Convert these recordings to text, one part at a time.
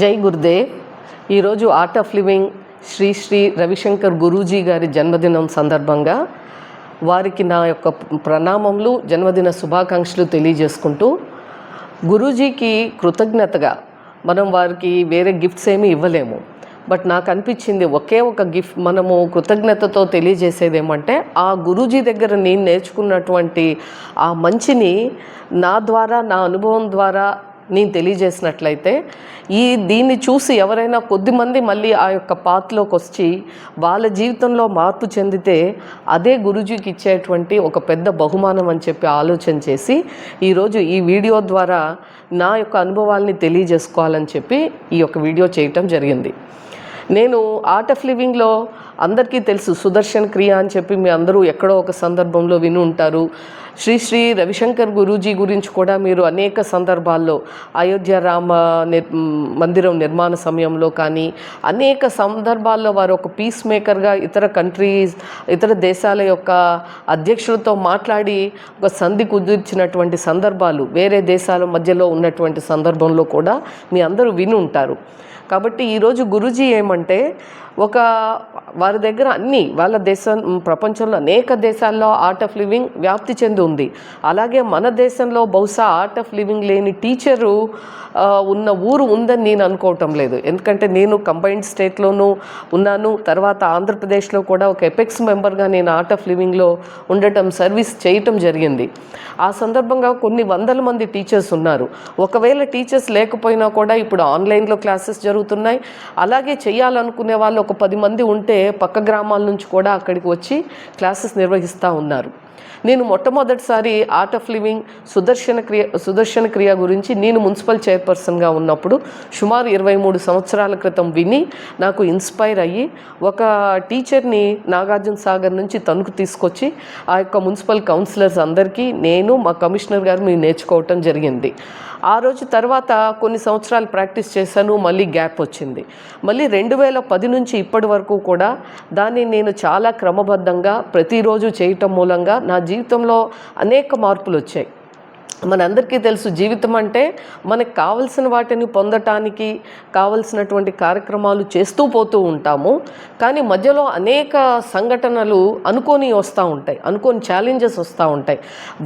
జై గురుదేవ్. ఈరోజు art of living Sri Sri Ravi Shankar Guruji గారి జన్మదినం సందర్భంగా వారికి నా యొక్క ప్రణామములు జన్మదిన శుభాకాంక్షలు తెలియజేసుకుంటూ గురూజీకి కృతజ్ఞతగా మనం వారికి వేరే గిఫ్ట్స్ ఏమీ ఇవ్వలేము. బట్ నాకు అనిపించింది ఒకే ఒక గిఫ్ట్ మనము కృతజ్ఞతతో తెలియజేసేది ఏమంటే ఆ గురూజీ దగ్గర నేను నేర్చుకున్నటువంటి ఆ మంచిని నా ద్వారా నా అనుభవం ద్వారా నేను తెలియజేసినట్లయితే ఈ దీన్ని చూసి ఎవరైనా కొద్దిమంది మళ్ళీ ఆ యొక్క పాత్లోకి వచ్చి వాళ్ళ జీవితంలో మార్పు చెందితే అదే గురుజీకి ఇచ్చేటువంటి ఒక పెద్ద బహుమానం అని చెప్పి ఆలోచన చేసి ఈరోజు ఈ వీడియో ద్వారా నా యొక్క అనుభవాల్ని తెలియజేసుకోవాలని చెప్పి ఈ యొక్క వీడియో చేయటం జరిగింది. నేను ఆర్ట్ ఆఫ్ లివింగ్లో అందరికీ తెలుసు సుదర్శన్ క్రియ అని చెప్పి మీ అందరూ ఎక్కడో ఒక సందర్భంలో విని ఉంటారు. శ్రీ శ్రీ రవిశంకర్ గురూజీ గురించి కూడా మీరు అనేక సందర్భాల్లో అయోధ్య రామ నిర్ మందిరం నిర్మాణ సమయంలో కానీ అనేక సందర్భాల్లో వారు ఒక పీస్ మేకర్గా ఇతర కంట్రీస్ ఇతర దేశాల యొక్క అధ్యక్షులతో మాట్లాడి ఒక సంధి కుదిర్చినటువంటి సందర్భాలు వేరే దేశాల మధ్యలో ఉన్నటువంటి సందర్భంలో కూడా మీ అందరూ విని ఉంటారు. కాబట్టి ఈరోజు గురూజీ ఏమంటే ఒక వారి దగ్గర అన్ని వాళ్ళ దేశం ప్రపంచంలో అనేక దేశాల్లో ఆర్ట్ ఆఫ్ లివింగ్ వ్యాప్తి చెంది ఉంది. అలాగే మన దేశంలో బహుశా ఆర్ట్ ఆఫ్ లివింగ్ లేని టీచరు ఉన్న ఊరు ఉందని నేను అనుకోవటం లేదు. ఎందుకంటే నేను కంబైన్డ్ స్టేట్లోనూ ఉన్నాను. తర్వాత ఆంధ్రప్రదేశ్లో కూడా ఒక ఎపెక్స్ మెంబర్గా నేను ఆర్ట్ ఆఫ్ లివింగ్లో ఉండటం సర్వీస్ చేయటం జరిగింది. ఆ సందర్భంగా కొన్ని వందల మంది టీచర్స్ ఉన్నారు. ఒకవేళ టీచర్స్ లేకపోయినా కూడా ఇప్పుడు ఆన్లైన్లో క్లాసెస్ జరుగుతున్నాయి. అలాగే చేయాలనుకునే వాళ్ళు ఒక పది మంది ఉంటే పక్క గ్రామాల నుంచి కూడా అక్కడికి వచ్చి క్లాసెస్ నిర్వహిస్తూ ఉన్నారు. నేను మొట్టమొదటిసారి ఆర్ట్ ఆఫ్ లివింగ్ సుదర్శన క్రియ సుదర్శన క్రియ గురించి నేను మున్సిపల్ చైర్పర్సన్గా ఉన్నప్పుడు సుమారు ఇరవై మూడు సంవత్సరాల క్రితం విని నాకు ఇన్స్పైర్ అయ్యి ఒక టీచర్ని నాగార్జున సాగర్ నుంచి తణుకు తీసుకొచ్చి ఆ యొక్క మున్సిపల్ కౌన్సిలర్స్ అందరికీ నేను మా కమిషనర్ గారు మేము నేర్చుకోవటం జరిగింది. ఆ రోజు తర్వాత కొన్ని సంవత్సరాలు ప్రాక్టీస్ చేశాను మళ్ళీ గ్యాప్ వచ్చింది. మళ్ళీ రెండు వేల పది నుంచి ఇప్పటి వరకు కూడా దాన్ని నేను చాలా క్రమబద్ధంగా ప్రతిరోజు చేయటం మూలంగా నా జీవితంలో అనేక మార్పులు వచ్చాయి. మనందరికీ తెలుసు జీవితం అంటే మనకు కావలసిన వాటిని పొందటానికి కావలసినటువంటి కార్యక్రమాలు చేస్తూ పోతూ ఉంటాము. కానీ మధ్యలో అనేక సంఘటనలు అనుకోని వస్తూ ఉంటాయి అనుకోని ఛాలెంజెస్ వస్తూ ఉంటాయి.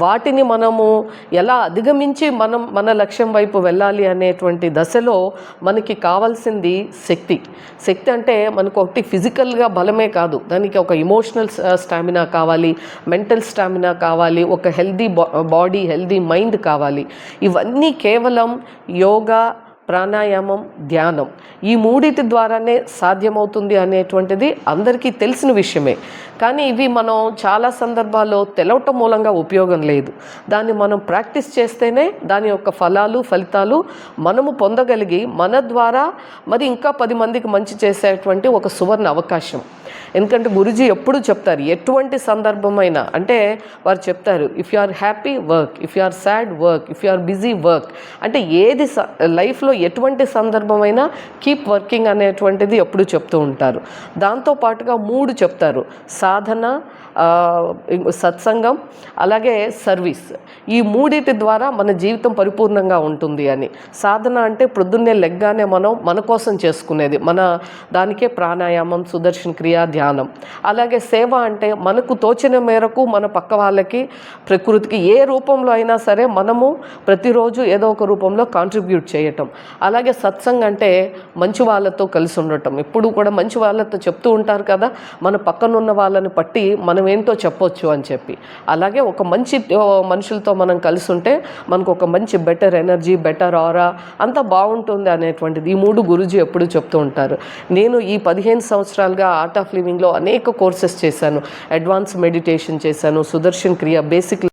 వాటిని మనము ఎలా అధిగమించి మనం మన లక్ష్యం వైపు వెళ్ళాలి అనేటువంటి దశలో మనకి కావాల్సింది శక్తి. శక్తి అంటే మనకు ఒకటి ఫిజికల్గా బలమే కాదు. దానికి ఒక ఇమోషనల్ స్టామినా uh, కావాలి మెంటల్ స్టామినా కావాలి ఒక హెల్దీ బాడీ హెల్దీ మైండ్ కావాలి. ఇవన్నీ కేవలం యోగా ప్రాణాయామం ధ్యానం. ఈ మూడిటి ద్వారానే సాధ్యమవుతుంది అనేటువంటిది అందరికీ తెలిసిన విషయమే. కానీ ఇవి మనం చాలా సందర్భాల్లో తెలవటం మూలంగా ఉపయోగం లేదు. దాన్ని మనం ప్రాక్టీస్ చేస్తేనే దాని యొక్క ఫలాలు ఫలితాలు మనము పొందగలిగి మన ద్వారా మరి ఇంకా పది మందికి మంచి చేసేటువంటి ఒక సువర్ణ అవకాశం. ఎందుకంటే గురుజీ ఎప్పుడు చెప్తారు ఎటువంటి సందర్భమైనా అంటే వారు చెప్తారు if you are happy work if you are sad work if you are busy work అంటే ఏది స- లైఫ్లో ఎటువంటి సందర్భమైనా కీప్ వర్కింగ్ అనేటువంటిది ఎప్పుడు చెప్తూ ఉంటారు. దాంతో పాటుగా మూడు చెప్తారు సాధన సత్సంగం అలాగే సర్వీస్. ఈ మూడిటి ద్వారా మన జీవితం పరిపూర్ణంగా ఉంటుంది అని. సాధన అంటే ప్రొద్దున్నే లెగ్గానే మనం మన కోసం చేసుకునేది మన దానికే ప్రాణాయామం సుదర్శన క్రియ ధ్యానం అలాగే సేవ అంటే మనకు తోచిన మేరకు మన పక్క వాళ్ళకి ప్రకృతికి ఏ రూపంలో అయినా సరే మనము ప్రతిరోజు ఏదో ఒక రూపంలో కాంట్రిబ్యూట్ చేయటం. అలాగే సత్సంగ్ అంటే మంచి వాళ్ళతో కలిసి ఉండటం. ఎప్పుడు కూడా మంచి వాళ్ళతో చెప్తూ ఉంటారు కదా మన పక్కనున్న వాళ్ళని పట్టి మనం ఏంటో చెప్పొచ్చు అని చెప్పి. అలాగే ఒక మంచి మనుషులతో మనం కలిసి ఉంటే మనకు ఒక మంచి బెటర్ ఎనర్జీ బెటర్ ఆరా అంతా బాగుంటుంది అనేటువంటిది ఈ మూడు గురుజీ ఎప్పుడు చెప్తూ ఉంటారు. నేను ఈ పదిహేను సంవత్సరాలుగా ఆర్ట్ ఆఫ్ లివింగ్లో అనేక కోర్సెస్ చేశాను. అడ్వాన్స్ మెడిటేషన్ చేశాను సుదర్శన్ క్రియ బేసిక్